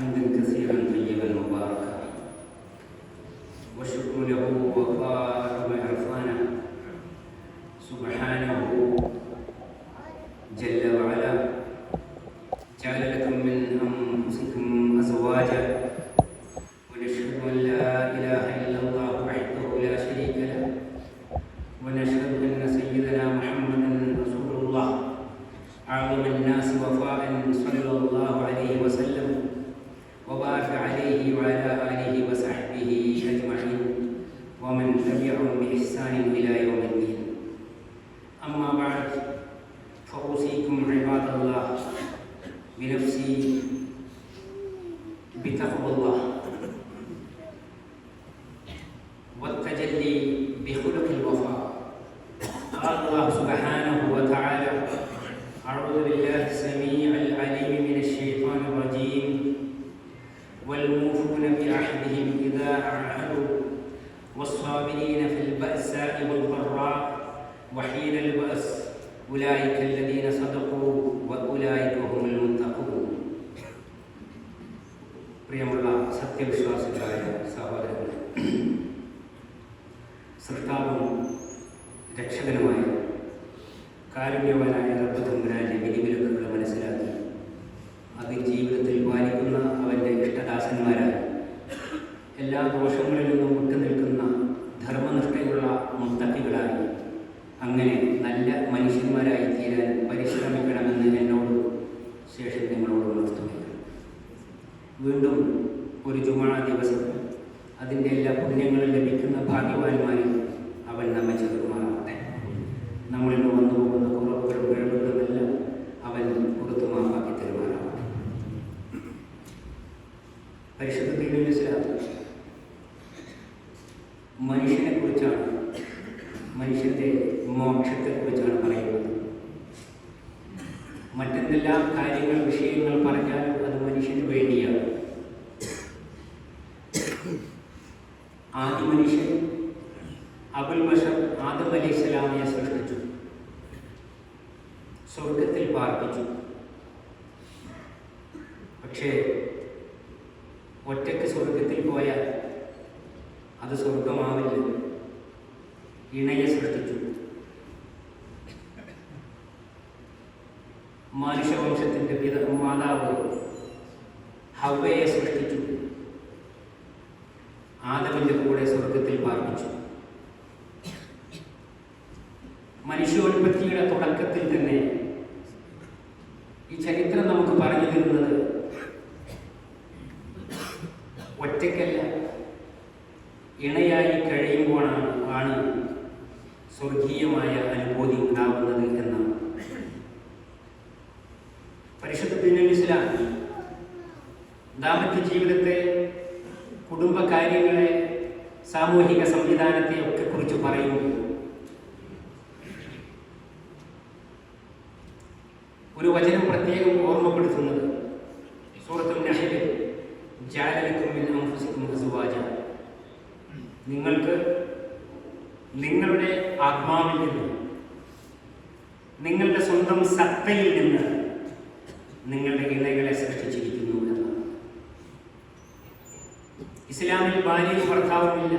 and then Pinta con la. ചെയ്യാൻ പരിശ്രമിക്കണമെന്ന് എന്നോട് ശേഷം നിങ്ങളോട് ഉണർത്തുകയാണ് വീണ്ടും ഒരു ജുമാ ദിവസം അതിന്റെ എല്ലാ പുണ്യങ്ങളും ലഭിക്കുന്ന ഭാഗ്യവാന്മാരിൽ സ്വർഗത്തിൽ പാർപ്പിച്ചു പക്ഷേ ഒറ്റയ്ക്ക് സ്വർഗത്തിൽ പോയാൽ അത് സ്വർഗമാവില്ല ഇണയെ സൃഷ്ടിച്ചു മനുഷ്യവംശത്തിൻ്റെ പിത മാതാവ് ഹവയെ സൃഷ്ടിച്ചു ആദമിൻ്റെ കൂടെ സ്വർഗത്തിൽ പാർപ്പിച്ചു ദാമ്പത്യ ജീവിതത്തെ കുടുംബകാര്യങ്ങളെ സാമൂഹിക സംവിധാനത്തെ ഒക്കെ കുറിച്ച് പറയുന്നു. ഒരു വചനം പ്രത്യേകം ഓർമ്മപ്പെടുത്തുന്നത്. സൂറത്തുൽ നഹ്ലിൽ നിങ്ങൾക്ക് നിങ്ങളുടെ ആത്മാവിൽ നിന്ന് നിങ്ങളുടെ സ്വന്തം സത്തയിൽ നിന്ന് നിങ്ങളുടെ ഇണകളെ സൃഷ്ടിച്ചിരിക്കുന്നു. ഇസ്ലാമിൽ ഭാര്യയും ഭർത്താവുമില്ല.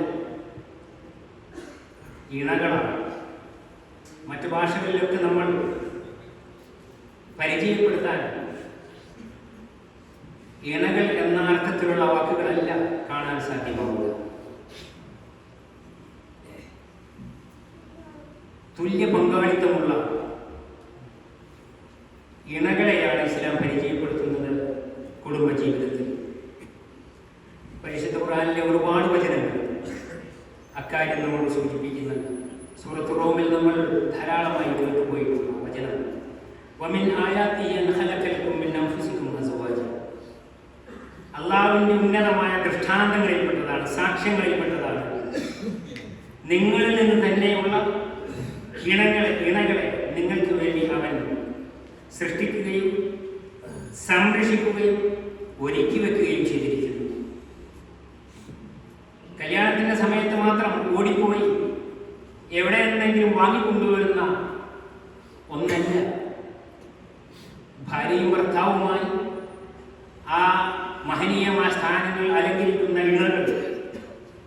ഇണകളാണ്. മറ്റു ഭാഷകളിലൊക്കെ നമ്മൾ പരിചയപ്പെടുത്താൻ ഇണകൾ എന്ന അർത്ഥത്തിലുള്ള വാക്കുകളല്ല കാണാൻ സാധ്യമാവുക. തുല്യ പങ്കാളിത്തമുള്ള കൊണ്ടുവരുന്ന ഒന്നല്ല. ഭാര്യയും ഭർത്താവുമായി ആ മഹനീയമായ സ്ഥാനങ്ങൾ അലങ്കരിക്കുന്ന ഇണകൾ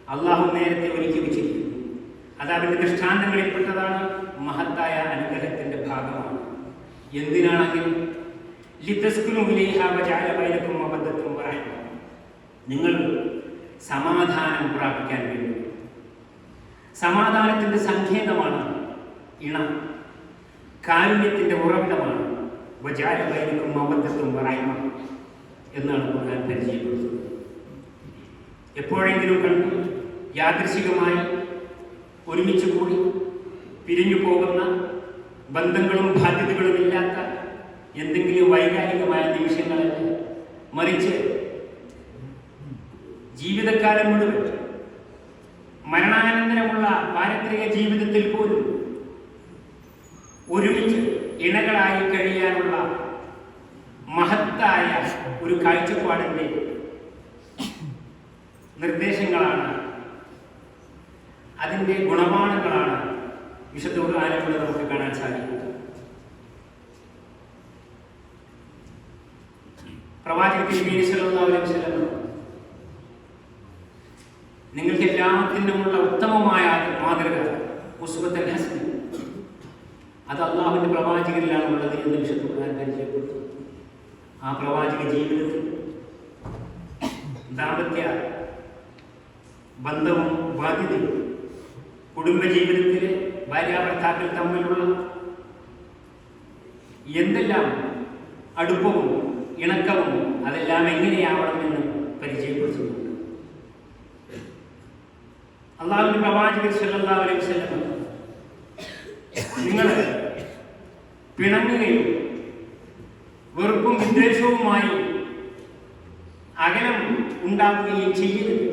അള്ളാഹു നേരത്തെ ഒരുക്കി വെച്ചിരിക്കുന്നു. അത് അവരുടെ ദൃഷ്ടാന്തങ്ങളിൽപ്പെട്ടതാണ് മഹത്തായ അനുഗ്രഹത്തിന്റെ ഭാഗമാണ്. എന്തിനാണെങ്കിലും ലിതസ്കുനുലേഹാവചാരവൈനക്കും അബദ്ധത്തും നിങ്ങൾ സമാധാനം പ്രാപിക്കാൻ വേണ്ടി. സമാധാനത്തിന്റെ സങ്കേതമാണ് ഇണ കാരുണ്യത്തിന്റെ ഉറവിടമാണ്. വജാല മമത്വത്തും പറയുന്നത് എന്നാണ് ഖുർആൻ പരിചയപ്പെടുത്തുന്നത്. എപ്പോഴെങ്കിലും കണ്ടു യാദൃശികമായി ഒരുമിച്ച് കൂടി പിരിഞ്ഞു പോകുന്ന ബന്ധങ്ങളും ബാധ്യതകളും ഇല്ലാത്ത എന്തെങ്കിലും വൈകാരികമായ നിമിഷങ്ങളല്ല മറിച്ച് ജീവിതകാലം മുഴുവൻ മരണാനന്തരമുള്ള പാരത്രിക ജീവിതത്തിൽ പോലും ഒരുമിച്ച് ഇണകളായി കഴിയാനുള്ള മഹത്തായ ഒരു കാഴ്ചപ്പാടിന്റെ നിർദ്ദേശങ്ങളാണ്. അതിന്റെ ഗുണപാഠങ്ങളാണ് വിശുദ്ധ ഖുർആനിലൂടെ നമുക്ക് കാണാൻ സാധിക്കുന്നത്. പ്രവാചകത്തിൽ നിങ്ങൾക്ക് എല്ലാത്തിനുമുള്ള ഉത്തമമായ മാതൃക ഉസ്വത്തൽ ഹസൻ അത് അള്ളാഹുവിന്റെ പ്രവാചകരിലാണ് ഉള്ളത് എന്ന് വിശുദ്ധ പരിചയപ്പെടുത്തും ആ പ്രവാചക ജീവിതത്തിൽ ദാമ്പത്യ ബന്ധവും ബാധ്യതയും കുടുംബജീവിതത്തിലെ ഭാര്യാഭർത്താക്കൾ തമ്മിലുള്ള എന്തെല്ലാം അടുപ്പവും ഇണക്കവും അതെല്ലാം എങ്ങനെയാവണമെന്ന് പരിചയപ്പെടുത്തുന്നുണ്ട്. അള്ളാഹുവിന്റെ പ്രവാചകർ സല്ലല്ലാഹു അലൈഹി വസല്ലം നിങ്ങൾ പിണങ്ങുകയും വെറുപ്പും വിദ്വേഷവുമായി അകലം ഉണ്ടാക്കുകയും ചെയ്യരുത്.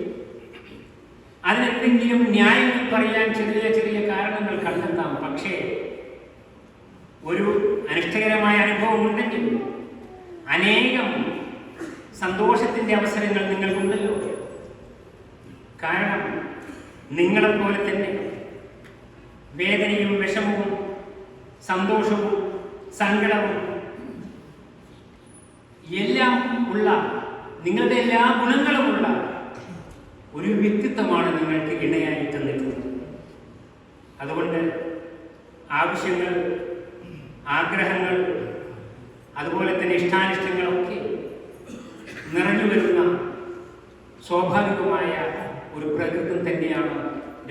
അതിനെന്തെങ്കിലും ന്യായം പറയാൻ ചെറിയ ചെറിയ കാരണങ്ങൾ കണ്ടെത്താം. പക്ഷേ ഒരു അനിഷ്ടകരമായ അനുഭവം ഉണ്ടെങ്കിൽ അനേകം സന്തോഷത്തിന്റെ അവസരങ്ങൾ നിങ്ങൾക്കുണ്ടല്ലോ. കാരണം നിങ്ങളെപ്പോലെ തന്നെ വേദനയും വിഷമവും സന്തോഷവും സങ്കടവും എല്ലാം ഉള്ള നിങ്ങളുടെ എല്ലാ ഗുണങ്ങളുമുള്ള ഒരു വ്യക്തിത്വമാണ് നിങ്ങൾക്ക് ഇണയായി തന്നിട്ടുള്ളത്. അതുകൊണ്ട് ആവശ്യങ്ങൾ ആഗ്രഹങ്ങൾ അതുപോലെ തന്നെ ഇഷ്ടാനിഷ്ടങ്ങളൊക്കെ നിറഞ്ഞു വരുന്ന സ്വാഭാവികമായ ഒരു പ്രകൃതം തന്നെയാണ്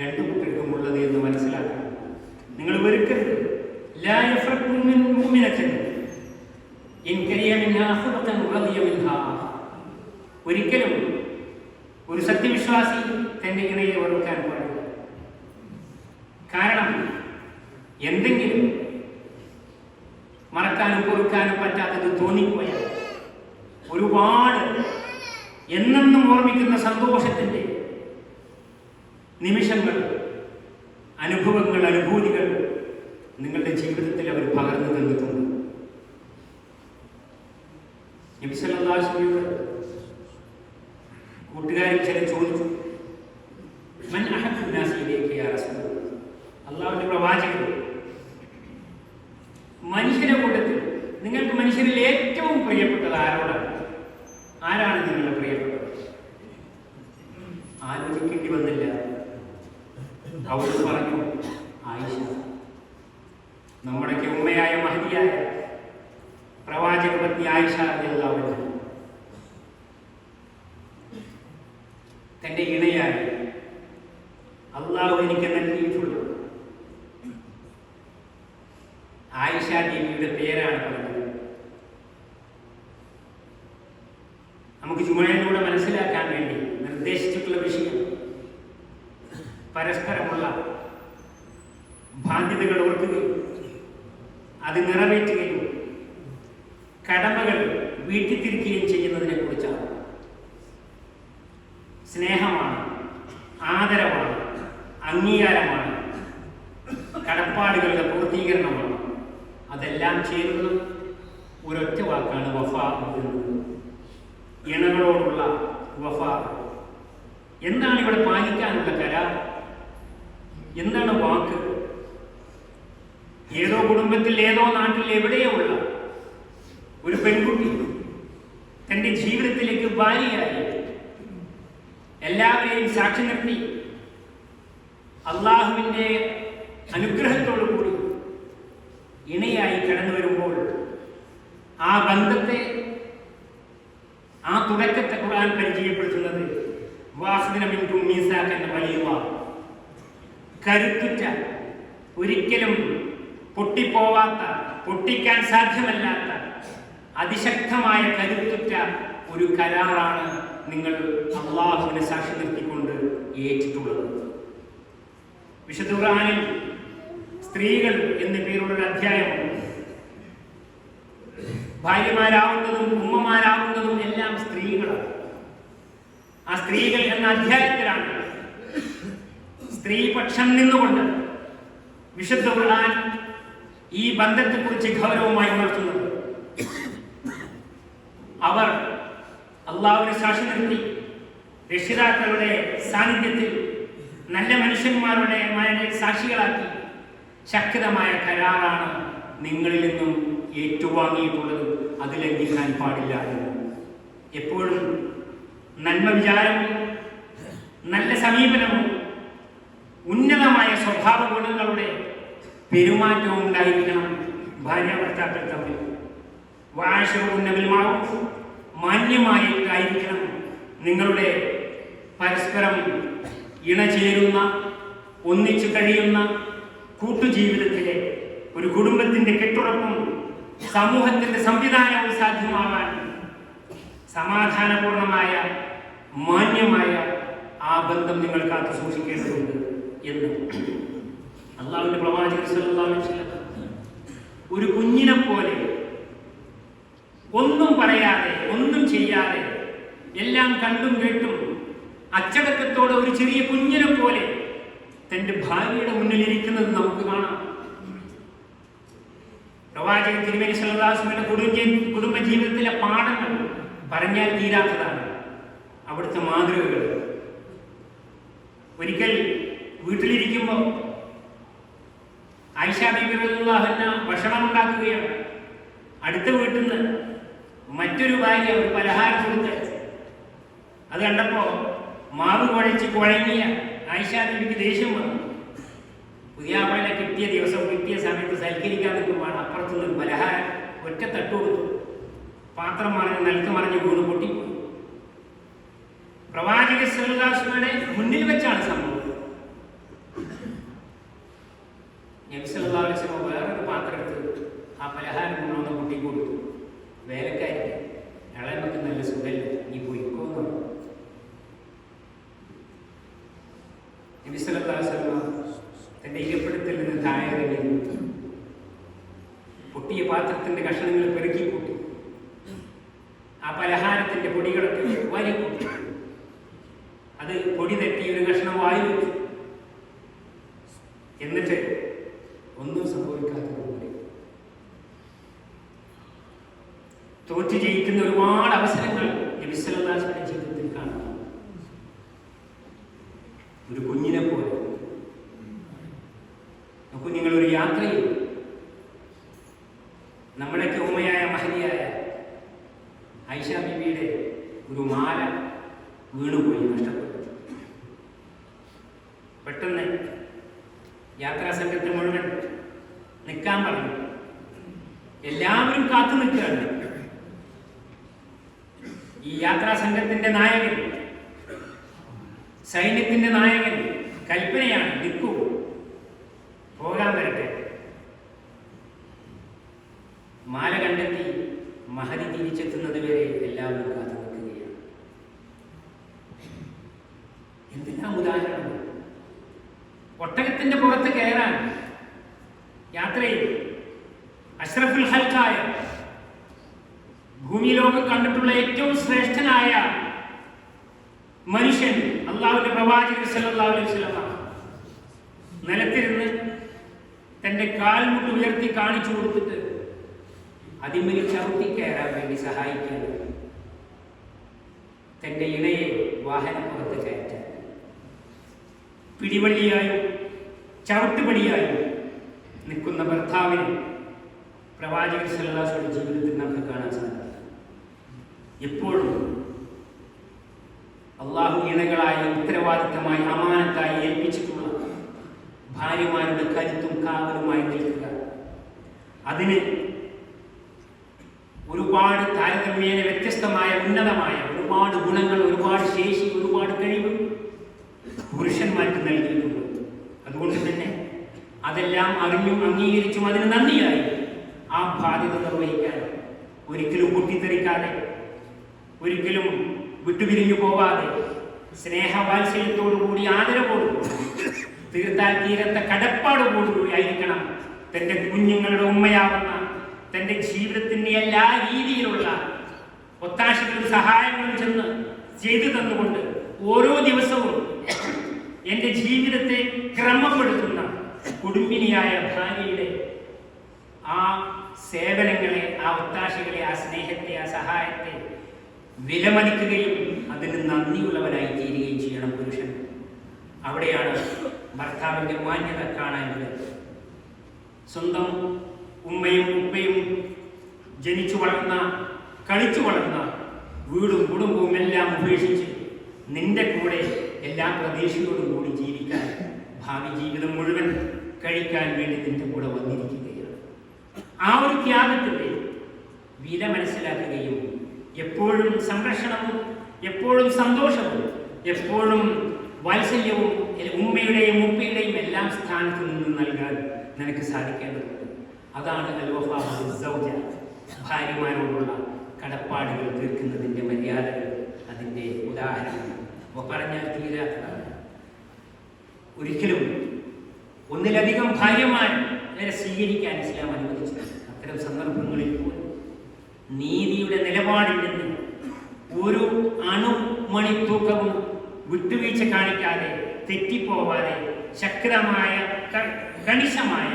രണ്ടു കുട്ടികൾക്കും ഉള്ളത് എന്ന് മനസ്സിലാക്കണം നിങ്ങൾ വെറുക്കരുത്. ലാ يفرق من مؤمنة. إن കരിയ منها ഖുൽഖൻ റളിയ منها. ഒരിക്കലും ഒരു സത്യവിശ്വാസി തന്റെ ഇണയെ വെറുക്കാൻ പാടില്ല. കാരണം എന്തെങ്കിലും മറക്കാനും പൊറുക്കാനും പറ്റാത്തത് തോന്നിപ്പോയാൽ ഒരുപാട് എന്നെന്നും ഓർമ്മിക്കുന്ന സന്തോഷത്തിന്റെ നിമിഷങ്ങൾ അനുഭവങ്ങൾ അനുഭൂതികൾ നിങ്ങളുടെ ജീവിതത്തിൽ അവർ പകർന്നു തന്നിട്ടുണ്ട്. നബി അലൈഹി വസല്ലം കൂട്ടുകാരിൽ ചില ചോദിച്ചു തന്റെ ഇണയായി. അള്ളാഹു എനിക്ക് നൽകിയിട്ടുള്ളത് എന്താണ് വാക്ക്? ഏതോ കുടുംബത്തിൽ ഏതോ നാട്ടിൽ എവിടെയോ ഉള്ള ഒരു പെൺകുട്ടി തന്റെ ജീവിതത്തിലേക്ക് ഭാര്യയായി എല്ലാവരെയും സാക്ഷി നിർത്തി അള്ളാഹുവിന്റെ അനുഗ്രഹത്തോടു കൂടി ഇണയായി കടന്നു വരുമ്പോൾ ആ ബന്ധത്തെ ആ തുടക്കത്തെ ഖുർആൻ പരിചയപ്പെടുത്തുന്നത് വാസുദിന മിൻകും എന്ന വലിയ കരുത്തുറ്റ ഒരിക്കലും പൊട്ടിപ്പോവാത്ത പൊട്ടിക്കാൻ സാധ്യമല്ലാത്ത അതിശക്തമായ കരുത്തുറ്റ ഒരു കരാറാണ് നിങ്ങൾ അള്ളാഹുവിനെ സാക്ഷി നിർത്തിക്കൊണ്ട് ഏറ്റിട്ടുള്ളത്. വിശുദ്ധ ഖുർആനിൽ സ്ത്രീകൾ എന്ന പേരുള്ള ഒരു അധ്യായമുണ്ട് ഭാര്യമാരാവുന്നതും ഉമ്മമാരാവുന്നതും എല്ലാം സ്ത്രീകളാണ്. ആ സ്ത്രീകൾ എന്ന അധ്യായത്തിലാണ് സ്ത്രീപക്ഷം നിന്നുകൊണ്ട് വിശുദ്ധ ഖുർആൻ ഈ ബന്ധത്തെക്കുറിച്ച് ഗൗരവമായി ഉണർത്തുന്നത്. അവർ അള്ളാഹുവിനെ സാക്ഷി നിർത്തി. രക്ഷിതാക്കളുടെ സാന്നിധ്യത്തിൽ നല്ല മനുഷ്യന്മാരുടെ സാക്ഷികളാക്കി. ശക്തമായ കരാറാണ് നിങ്ങളിൽ നിന്നും ഏറ്റുവാങ്ങിയിട്ടുള്ളത്. അത് ലംഘിക്കാൻ പാടില്ല എപ്പോഴും നന്മ വിചാരവും നല്ല സമീപനവും ഉന്നതമായ സ്വഭാവ ഗുണങ്ങളുടെ പെരുമാറ്റവും ഉണ്ടായിരിക്കണം ഭാര്യ ഭർത്താക്കൾ തമ്മിൽ. മാന്യമായി മാന്യമായിട്ടായിരിക്കണം നിങ്ങളുടെ പരസ്പരം ഇണചേരുന്ന ഒന്നിച്ചു കഴിയുന്ന കൂട്ടുജീവിതത്തിലെ ഒരു കുടുംബത്തിന്റെ കെട്ടുറപ്പും സമൂഹത്തിന്റെ സംവിധാനവും സാധ്യമാവാൻ സമാധാനപൂർണമായ മാന്യമായ ആ ബന്ധം നിങ്ങൾ കാത്തു സൂക്ഷിക്കേണ്ടതുണ്ട് എന്ന്. അള്ളാഹുവിന്റെ പ്രവാചകൻ ഒരു കുഞ്ഞിനെ പോലെ ഒന്നും പറയാതെ ഒന്നും ചെയ്യാതെ എല്ലാം കണ്ടും കേട്ടും അച്ചടക്കത്തോടെ ഒരു ചെറിയ കുഞ്ഞിനെ പോലെ തന്റെ ഭാര്യയുടെ മുന്നിൽ ഇരിക്കുന്നത് നമുക്ക് കാണാം. പ്രവാചകൻ തിരുമേനി സല്ലാസ്മയുടെ കുടുംബ കുടുംബ ജീവിതത്തിലെ പാഠങ്ങൾ പറഞ്ഞാൽ തീരാത്തതാണ്. അവിടുത്തെ മാതൃകകൾ ഒരിക്കൽ വീട്ടിലിരിക്കുമ്പോൾ ആയിഷ ബീബിറുല്ലാഹന്ന ഭക്ഷണം ഉണ്ടാക്കുകയാണ് അടുത്ത വീട്ടിൽ നിന്ന് മറ്റൊരു ഭാര്യ ഒരു പലഹാരം കൊടുത്ത് അത് കണ്ടപ്പോ മാവ് കുഴച്ച് കുഴങ്ങിയ ആയിഷ ദേഷ്യം വന്നു. പുതിയ പുതിയാപ്പളനെ കിട്ടിയ ദിവസം കിട്ടിയ സമയത്ത് സൽക്കരിക്കാൻ നിൽക്കുമ്പോൾ അപ്പുറത്തുനിന്ന് നിന്ന് പലഹാരം ഒറ്റ തട്ട് കൊടുത്തു. പാത്രം മറിഞ്ഞ് നിലത്ത് മറിഞ്ഞ് വീണ് പൊട്ടിപ്പോയി. പ്രവാചക സല്ലാസുകളുടെ മുന്നിൽ വെച്ചാണ് സംഭവം. നബിസല്ലാസ്ലമ വേറൊരു പാത്രം എടുത്ത് ആ പലഹാരം കൊണ്ടുവന്ന കുട്ടി കൊടുത്തു. വേലക്കാരി ഇളയമൊക്കെ നല്ല സുഖമില്ല. നീ പോയിക്കോന്നു. നബിസല്ലാസ്ലമ ഇരപ്പിടത്തിൽ നിന്ന് താഴെ പൊട്ടിയ പാത്രത്തിന്റെ കഷണങ്ങൾ പെരുക്കി കൂട്ടി. ആ പലഹാരത്തിന്റെ പൊടികളൊക്കെ വാരി കൂട്ടി. അത് പൊടി തട്ടി ഒരു കഷ്ണം വായു എന്നിട്ട് বলছি যে ഈ യാത്രാ സംഘത്തിന്റെ നായകൻ സൈന്യത്തിന്റെ നായകൻ കൽപ്പനയാണ് ദിക്കു പോകാൻ വരട്ടെ. മാല കണ്ടെത്തി മഹതി തിരിച്ചെത്തുന്നത് വരെ എല്ലാവരും കാത്തു നിൽക്കുകയാണ്. എന്തെല്ലാം ഉദാഹരണം? ഒട്ടകത്തിന്റെ പുറത്ത് കയറാൻ യാത്രയിൽ അഷ്റഫുൽ ഹൽക്കായ ഭൂമി ലോകം കണ്ടിട്ടുള്ള ഏറ്റവും ശ്രേഷ്ഠനായ മനുഷ്യൻ അള്ളാഹുവിന്റെ പ്രവാചകൻ നിലത്തിരുന്ന് തന്റെ കാൽമുട്ട് ഉയർത്തി കാണിച്ചു കൊടുത്തിട്ട് അതിന്മേൽ ചവിട്ടി കയറാൻ വേണ്ടി സഹായിക്കാൻ തന്റെ ഇണയെ വാഹനപ്പുറത്ത് കയറ്റാൻ. പിടിവള്ളിയായും ചവിട്ടുപടിയായും നിൽക്കുന്ന ഭർത്താവിനെ പ്രവാചകൻ സല്ലാസുടെ ജീവിതത്തിൽ നമുക്ക് കാണാൻ സാധിക്കും. എപ്പോഴും അള്ളാഹു ഇണകളായി ഉത്തരവാദിത്തമായി അമാനത്തായി ഏൽപ്പിച്ചിട്ടുള്ള ഭാര്യമാരുടെ കരുത്തും കാവലുമായി നിൽക്കുക. അതിന് ഒരുപാട് താരതമ്യേന വ്യത്യസ്തമായ ഉന്നതമായ ഒരുപാട് ഗുണങ്ങൾ ഒരുപാട് ശേഷി ഒരുപാട് കഴിവ് പുരുഷന്മാർക്ക് നൽകിയിട്ടുണ്ട്. അതുകൊണ്ട് തന്നെ അതെല്ലാം അറിഞ്ഞും അംഗീകരിച്ചും അതിന് നന്ദിയായി ആ ബാധ്യത നിർവഹിക്കാൻ ഒരിക്കലും കുട്ടിത്തെറിക്കാതെ ഒരിക്കലും വിട്ടുപിരിഞ്ഞു പോവാതെ സ്നേഹവാത്സല്യത്തോടുകൂടി ആദരവോടുകൂടി തീർത്താൽ തീരത്ത കടപ്പാടുകൂടി ആയിരിക്കണം തന്റെ കുഞ്ഞുങ്ങളുടെ ഉമ്മയാവുന്ന തന്റെ ജീവിതത്തിന്റെ എല്ലാ രീതിയിലുള്ള ഒത്താശകളും സഹായങ്ങളും ചെന്ന് ചെയ്തു തന്നുകൊണ്ട് ഓരോ ദിവസവും എന്റെ ജീവിതത്തെ ക്രമപ്പെടുത്തുന്ന കുടുംബിനിയായ ഭാര്യയുടെ ആ സേവനങ്ങളെ ആ ഒത്താശകളെ ആ സ്നേഹത്തെ ആ സഹായത്തെ വിലമതിക്കുകയും അതിന് നന്ദിയുള്ളവനായി തീരുകയും ചെയ്യണം പുരുഷൻ. അവിടെയാണ് ഭർത്താവിന്റെ മാന്യത കാണാനുള്ളത് സ്വന്തം ഉമ്മയും ഉപ്പയും ജനിച്ചു വളർന്ന കളിച്ചു വളർന്ന വീടും കുടുംബവും എല്ലാം ഉപേക്ഷിച്ച് നിന്റെ കൂടെ എല്ലാ പ്രതീക്ഷയോടും കൂടി ജീവിക്കാൻ ഭാവി ജീവിതം മുഴുവൻ കഴിക്കാൻ വേണ്ടി നിന്റെ കൂടെ വന്നിരിക്കുകയാണ്. ആ ഒരു ത്യാഗത്തിന്റെ വില മനസ്സിലാക്കുകയും എപ്പോഴും സംരക്ഷണവും എപ്പോഴും സന്തോഷവും എപ്പോഴും വാത്സല്യവും ഉമ്മയുടെയും ഉപ്പയുടെയും എല്ലാം സ്ഥാനത്ത് നിന്ന് നൽകാൻ നിനക്ക് സാധിക്കേണ്ടതുണ്ട്. അതാണ് ഭാര്യമാരോടുള്ള കടപ്പാടുകൾ തീർക്കുന്നതിന്റെ മര്യാദകൾ അതിന്റെ ഉദാഹരണം പറഞ്ഞാൽ തീരാത്തതാണ് ഒരിക്കലും ഒന്നിലധികം ഭാര്യമാരെ സ്വീകരിക്കാൻ ഇസ്ലാം അനുവദിച്ചു അത്തരം സന്ദർഭങ്ങളിൽ നീതിയുടെ നിലപാടിൽ നിന്ന് ഒരു അണുമണിത്തൂക്കവും വിട്ടുവീഴ്ച കാണിക്കാതെ തെറ്റിപ്പോവാതെ ശക്തമായ കണിശമായ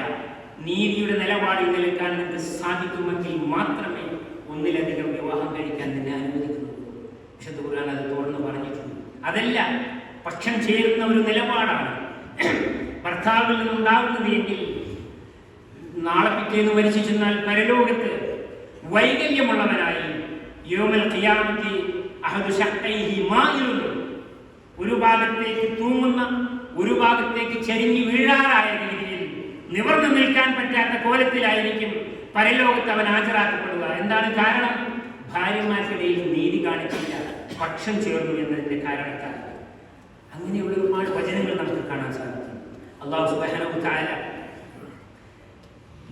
നീതിയുടെ നിലപാടിൽ നിൽക്കാൻ നിങ്ങൾക്ക് സാധിക്കുമെങ്കിൽ മാത്രമേ ഒന്നിലധികം വിവാഹം കഴിക്കാൻ നിന്നെ അനുവദിക്കുന്നുള്ളൂ. വിശുദ്ധ ഖുർആൻ അത് തുറന്നു പറഞ്ഞിട്ടുണ്ട്. അതല്ല പക്ഷം ചേരുന്ന ഒരു നിലപാടാണ് ഭർത്താവിൽ നിന്നുണ്ടാകുന്നത് എങ്കിൽ നാളെ പിറ്റേന്ന് മരിച്ചു ചെന്നാൽ പരലോകത്ത് വൈകല്യമുള്ളവനായി യോമൽ ഖിയാമത്തി അഹദു മായിലുണ്ട് ഒരു ഭാഗത്തേക്ക് തൂങ്ങുന്ന ഒരു ഭാഗത്തേക്ക് ചരിഞ്ഞു വീഴാറായ രീതിയിൽ നിവർന്നു നിൽക്കാൻ പറ്റാത്ത കോലത്തിലായിരിക്കും പരലോകത്ത് അവൻ ഹാജരാക്കപ്പെടുക. എന്താണ് കാരണം? ഭാര്യമാർക്കിടയിൽ നീതി കാണിച്ചില്ല. പക്ഷം ചേർന്നു എന്നതിന്റെ കാരണത്താൽ. അങ്ങനെയുള്ള ഒരുപാട് വചനങ്ങൾ നമുക്ക് കാണാൻ സാധിക്കും. അള്ളാഹു താര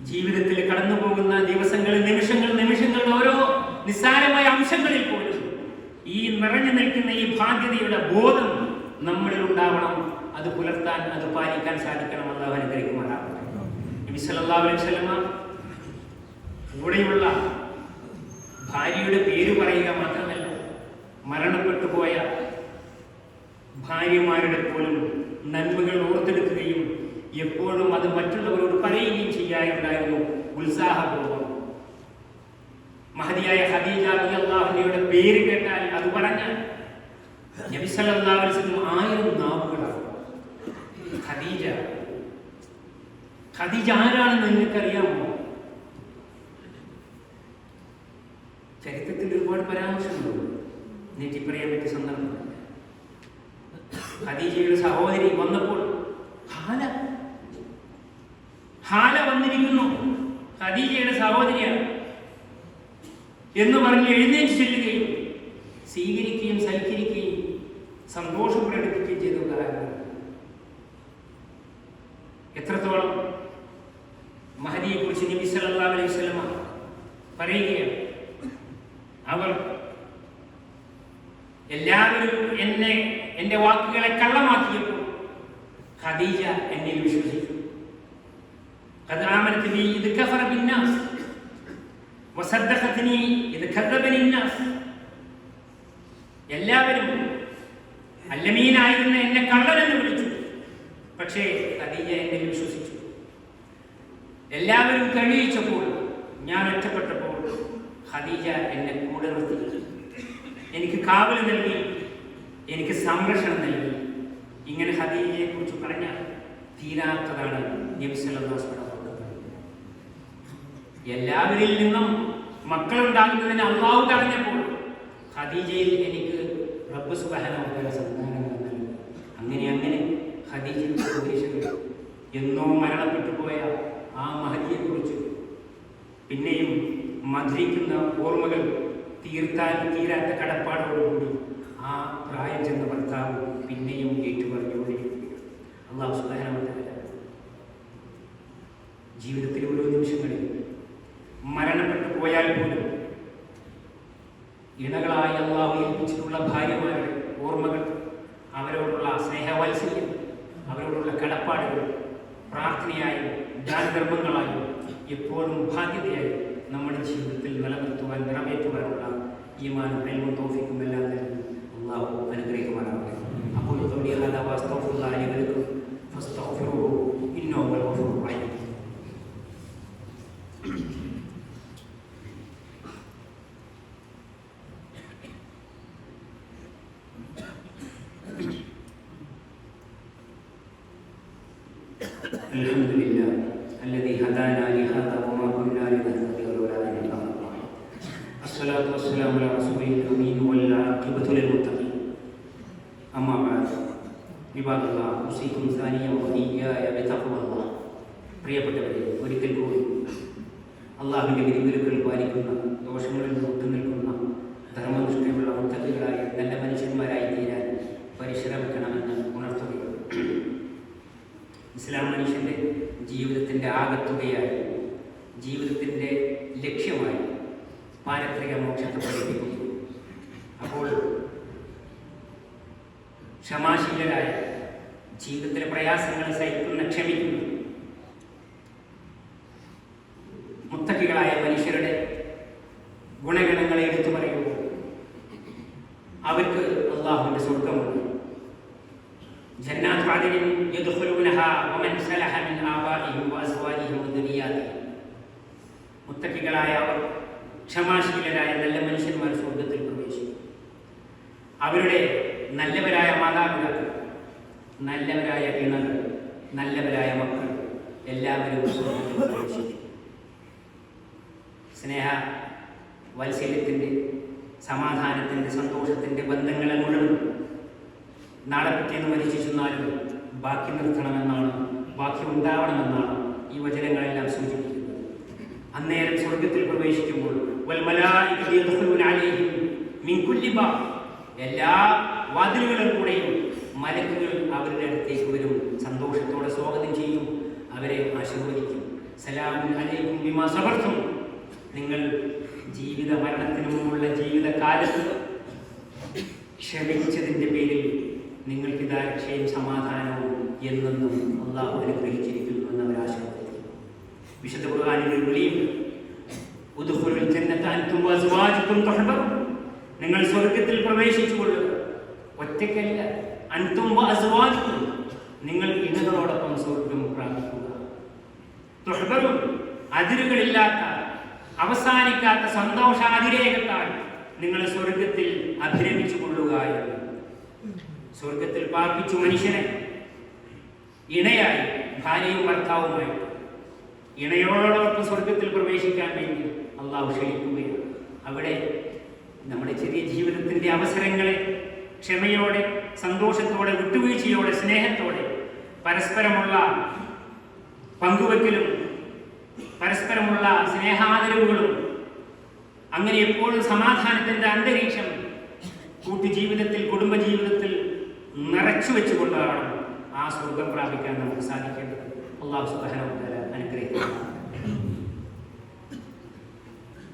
ജീവിതത്തിൽ കടന്നു പോകുന്ന ദിവസങ്ങൾ നിമിഷങ്ങൾ നിമിഷങ്ങൾ ഓരോ നിസ്സാരമായ അംശങ്ങളിൽ പോലും ഈ നിറഞ്ഞു നിൽക്കുന്ന ഈ ബാധ്യതയുടെ ബോധം നമ്മളിൽ ഉണ്ടാവണം. അത് പുലർത്താൻ അത് പാലിക്കാൻ സാധിക്കണം അള്ളാഹു അനുഗ്രഹിക്കുമാറാവട്ടെ അലൈഹി ഭാര്യയുടെ പേര് പറയുക മാത്രമല്ല മരണപ്പെട്ടു പോയ ഭാര്യമാരുടെ പോലും നന്മകൾ ഓർത്തെടുക്കുകയും എപ്പോഴും അത് മറ്റുള്ളവരോട് പറയുകയും ചെയ്യാറുണ്ടായിരുന്നു. ഉത്സാഹപൂർവം. മഹതിയായ ഖദീജ റളിയല്ലാഹുവിന്റെ പേര് കേട്ടാൽ അത് പറഞ്ഞാൽ ആയിരം നാവുകളാണ്. ഖദീജ. ആരാണെന്ന് നിങ്ങൾക്കറിയാമോ? ചരിത്രത്തിൽ ഒരുപാട് പരാമർശങ്ങളുണ്ട്. നീട്ടി പറയാൻ പറ്റിയ സന്ദർഭം. ഖദീജയുടെ സഹോദരി വന്നപ്പോൾ ഹാല ഹാല വന്നിരിക്കുന്നു. ഖദീജയുടെ സഹോദരിയാണ്. എന്ന് പറഞ്ഞ് എഴുന്നേറ്റ് ചെല്ലുകയും സ്വീകരിക്കുകയും സൽക്കരിക്കുകയും സന്തോഷം പ്രകടിപ്പിക്കുകയും ചെയ്ത ഉദാഹരണം. എത്രത്തോളം മഹദിയെ കുറിച്ച് നബി സല്ലല്ലാഹു അലൈഹി വസല്ലമ പറയുകയാണ്. അവർ എല്ലാവരും എന്നെ എന്റെ വാക്കുകളെ കള്ളമാക്കിയപ്പോൾ ഖദീജ എന്നിൽ വിശ്വസിച്ചു قد آمنت بي إذ كفر بالناس وصدقتني إذ كذبني الناس എല്ലാവരും അല്ലമീനായിരുന്ന എന്നെ കള്ളനെന്ന് വിളിച്ചു പക്ഷേ ഖദീജ എന്നിൽ വിശ്വസിച്ചു എല്ലാവരും കഴിയിച്ചപ്പോൾ ഞാൻ ഒറ്റപ്പെട്ടപ്പോൾ ഖദീജ എന്നെ കൂടെ നിർത്തി എനിക്ക് കാവൽ നൽകി എനിക്ക് സംരക്ഷണം നൽകി ഇങ്ങനെ ഖദീജയെ കുറിച്ച് പറഞ്ഞാൽ തീരാത്തതാണ് നബി സല്ലല്ലാഹു അലൈഹി വസല്ലം എല്ലാവരിൽ നിന്നും മക്കളുണ്ടാകുന്നതിന് അള്ളാഹു തടഞ്ഞപ്പോൾ ഖദീജയിൽ എനിക്ക് റബ്ബ് തആല സന്താനങ്ങൾ നൽകി. അങ്ങനെ അങ്ങനെ ഖദീജയുടെ ഉപദേശങ്ങൾ എന്നോ മരണപ്പെട്ടു പോയ ആ മഹതിയെക്കുറിച്ച് പിന്നെയും മധുരിക്കുന്ന ഓർമ്മകൾ തീർത്താൽ തീരാത്ത കടപ്പാടോടുകൂടി ആ പ്രായം ചെന്ന ഭർത്താവ് പിന്നെയും ഏറ്റുപറഞ്ഞുകൊണ്ടിരിക്കുകയാണ്. അള്ളാഹു സുബാനമത്താല ജീവിതത്തിലെ ഓരോ നിമിഷങ്ങളിൽ മരണപ്പെട്ടു പോയാൽ പോലും ഇണകളായി അള്ളാഹു ഏൽപ്പിച്ചിട്ടുള്ള ഭാര്യമാരുടെ ഓർമ്മകൾ അവരോടുള്ള സ്നേഹവാത്സല്യം അവരോടുള്ള കടപ്പാടുകൾ പ്രാർത്ഥനയായും ദാനധർമ്മങ്ങളായും എപ്പോഴും ബാധ്യതയായി നമ്മുടെ ജീവിതത്തിൽ നിലനിർത്തുവാൻ നിറവേറ്റുവാനുള്ള ഈമാനും കഴിവും തോഫിക്കും എല്ലാം തന്നെ അള്ളാഹു അനുഗ്രഹിക്കുവാനാണ് അപ്പോൾ തൊഴിയാതെ വാസ്തവമുള്ള അനിവരുക്കും പ്രിയപ്പെട്ടവരെ ഒരിക്കൽ കൂടി അള്ളാഹുവിന്റെ വിധിവിലക്കുകൾ പാലിക്കുന്ന ദോഷങ്ങളിൽ നിന്ന് ഒത്തുനിൽക്കുന്ന ധർമ്മനിഷ്ഠയുള്ള മുത്തക്കികളായ നല്ല മനുഷ്യന്മാരായി തീരാൻ പരിശ്രമിക്കണമെന്ന് ഉണർത്തുകയാണ്. ഇസ്ലാം മനുഷ്യന്റെ ജീവിതത്തിന്റെ ആകത്തുകയായി ജീവിതത്തിന്റെ ലക്ഷ്യമായി പാരത്രിക മോക്ഷത്തെ പഠിപ്പിക്കുന്നു അപ്പോൾ ക്ഷമാശീലരായ ജീവിതത്തിലെ പ്രയാസങ്ങൾ സഹിക്കുന്ന ക്ഷമിക്കുന്നു ക്ഷമാശീലരായ നല്ല മനുഷ്യന്മാർ സ്വർഗത്തിൽ പ്രവേശിക്കും. അവരുടെ നല്ലവരായ മാതാപിതാക്കൾ നല്ലവരായ ഇണകൾ നല്ലവരായ മക്കൾ എല്ലാവരും സ്വർഗത്തിൽ പ്രവേശിക്കും. സ്നേഹ വാത്സല്യത്തിന്റെ സമാധാനത്തിന്റെ സന്തോഷത്തിന്റെ ബന്ധങ്ങളെ മുഴുവൻ നാളെ പിറ്റേന്ന് മരിച്ചു ചെന്നാലും ബാക്കി നിർത്തണമെന്നാണ് ബാക്കി ഉണ്ടാവണമെന്നാണ് ഈ വചനങ്ങളെല്ലാം സൂചിപ്പിക്കുന്നത്. അന്നേരം സ്വർഗത്തിൽ പ്രവേശിക്കുമ്പോൾ എല്ലാ വാതിലുകളും കൂടെയും മലക്കുകൾ അവരുടെ അടുത്തേക്ക് വരും സന്തോഷത്തോടെ സ്വാഗതം ചെയ്യും അവരെ ആശീർവദിക്കും. സലാമുൻ അലൈക്കും നിങ്ങൾ ജീവിത മരണത്തിന് മുമ്പുള്ള ജീവിതകാലത്ത് ക്ഷമിച്ചതിന്റെ പേരിൽ നിങ്ങൾക്ക് രക്ഷയും സമാധാനവും എന്നെന്നും അള്ളാഹു അനുഗ്രഹിച്ചിരിക്കുന്നു എന്ന് അവർ ആശീർവദിക്കുന്നു വിശുദ്ധ ഖുർആാനിൽ ഒരു വിളിയുണ്ട്. നിങ്ങൾ സ്വർഗത്തിൽ പ്രവേശിച്ചുകൊള്ളുക. ഒറ്റയ്ക്കല്ല അൻതും വഅസ്വാജുകും നിങ്ങൾ ഇണകളോടൊപ്പം സ്വർഗം പ്രാപിക്കുക. തുഹ്ബറുൻ അതിരുകളില്ലാത്ത അവസാനിക്കാത്ത സന്തോഷാതിരേകത്താൽ നിങ്ങൾ സ്വർഗത്തിൽ അഭിരമിച്ചു കൊള്ളുക സ്വർഗത്തിൽ പാർപ്പിച്ചു മനുഷ്യനെ. ഇണയായി ഭാര്യയും ഭർത്താവുമായിട്ട്. ഇണയോടൊപ്പം സ്വർഗത്തിൽ പ്രവേശിക്കാൻ വേണ്ടി അള്ളാഹു ക്ഷണിക്കുകയാണ്. അവിടെ നമ്മുടെ ചെറിയ ജീവിതത്തിന്റെ അവസരങ്ങളെ ക്ഷമയോടെ സന്തോഷത്തോടെ വിട്ടുവീഴ്ചയോടെ സ്നേഹത്തോടെ പരസ്പരമുള്ള പങ്കുവെക്കലും പരസ്പരമുള്ള സ്നേഹാദരവുകളും അങ്ങനെ എപ്പോഴും സമാധാനത്തിന്റെ അന്തരീക്ഷം കൂട്ടുജീവിതത്തിൽ കുടുംബജീവിതത്തിൽ നിറച്ചു വെച്ചുകൊണ്ടാണ് ആ സ്വർഗം പ്രാപിക്കാൻ നമുക്ക് സാധിക്കേണ്ടത്. അള്ളാഹു സുബാന അനുഗ്രഹിക്കുന്നു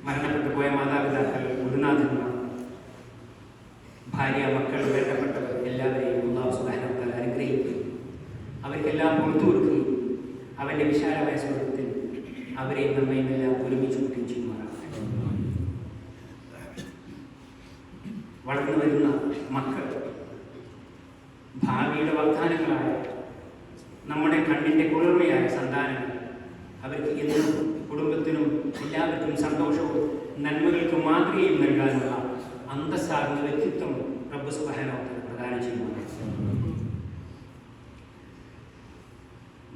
മരണപ്പെട്ടു പോയ മാതാപിതാക്കൾ ഗുരുനാഥന്മാർ ഭാര്യ മക്കൾ വേണ്ടപ്പെട്ടവർ എല്ലാവരെയും ഒന്നാം സുബാന അനുഗ്രഹിക്കുകയും അവർക്കെല്ലാം പുറത്തു കൊടുക്കുകയും അവന്റെ വിശാലമായ സ്വർഗത്തിൽ അവരെയും നമ്മയും എല്ലാം ഒരുമിച്ച് കൂട്ടുകയും ചെയ്യുമാറാണ് വളർന്നു വരുന്ന മക്കൾ ഭാവിയുടെ വാഗ്ദാനങ്ങളായ നമ്മുടെ കണ്ണിന്റെ കുളിർമയായ സന്താനങ്ങൾ അവർക്ക് എന്നും കുടുംബത്തിനും എല്ലാവർക്കും സന്തോഷവും നന്മകൾക്കും മാതൃകയും നൽകാനുള്ള അന്തസ്സാർന്ന വ്യക്തിത്വം റബ്ബ് സുബാനോത്തര പ്രദാനം ചെയ്യുന്നു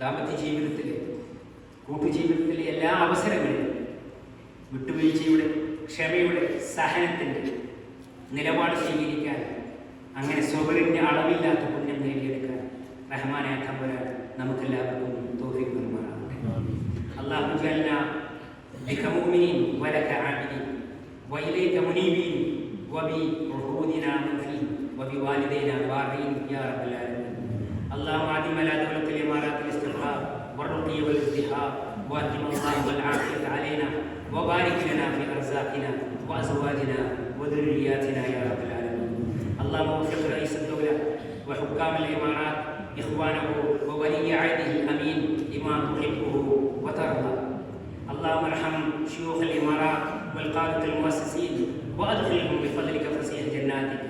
ദാമ്പത്യ ജീവിതത്തിലെ കൂട്ടുജീവിതത്തിലെ എല്ലാ അവസരങ്ങളിലും വിട്ടുവീഴ്ചയുടെ ക്ഷമയുടെ സഹനത്തിന്റെ നിലപാട് സ്വീകരിക്കാൻ അങ്ങനെ സ്വബറിന്റെ അളവില്ലാത്ത പുണ്യം നേടിയെടുക്കാൻ റഹ്മാനെ തമ്പുരാൻ നമുക്കെല്ലാവർക്കും നൽകുമാറാകട്ടെ. اللهم اجعلنا بك مؤمنين ولك عابدين وإليك منيبين وبعهودنا منفين وبوالدينا بارين يا رب العالمين. اللهم أعدم على دولة الإمارات الاستقرار والرقي والازدهار واتم الله والعافية علينا وبارك لنا في أرزاقنا وأزواجنا وذرياتنا يا رب العالمين. اللهم وفق رئيس الدولة وحكام الإمارات إخوانه وولي عهده لما تحبه وترضى. اللهم ارحم شيوخ الإمارات والقادة المؤسسين وأدخلهم بفضلك فسيح جناتك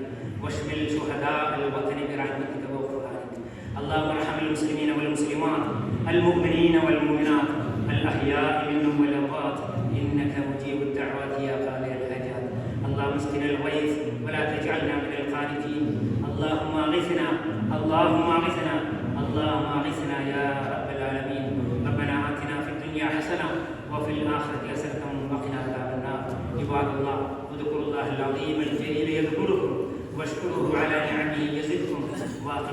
واشمل شهداء الوطن برحمتك وغفرانك اللهم ارحم المسلمين والمسلمات المؤمنين والمؤمنات الأحياء منهم والأموات. إنك مجيب الدعوات يا قاضي الحاجات. اللهم اسقنا الغيث ولا تجعلنا من القانتين. اللهم أغثنا اللهم أغثنا اللهم أغثنا. عباد الله اذكروا الله العظيم الجليل يذكركم واشكروه على نعمه يزدكم واقم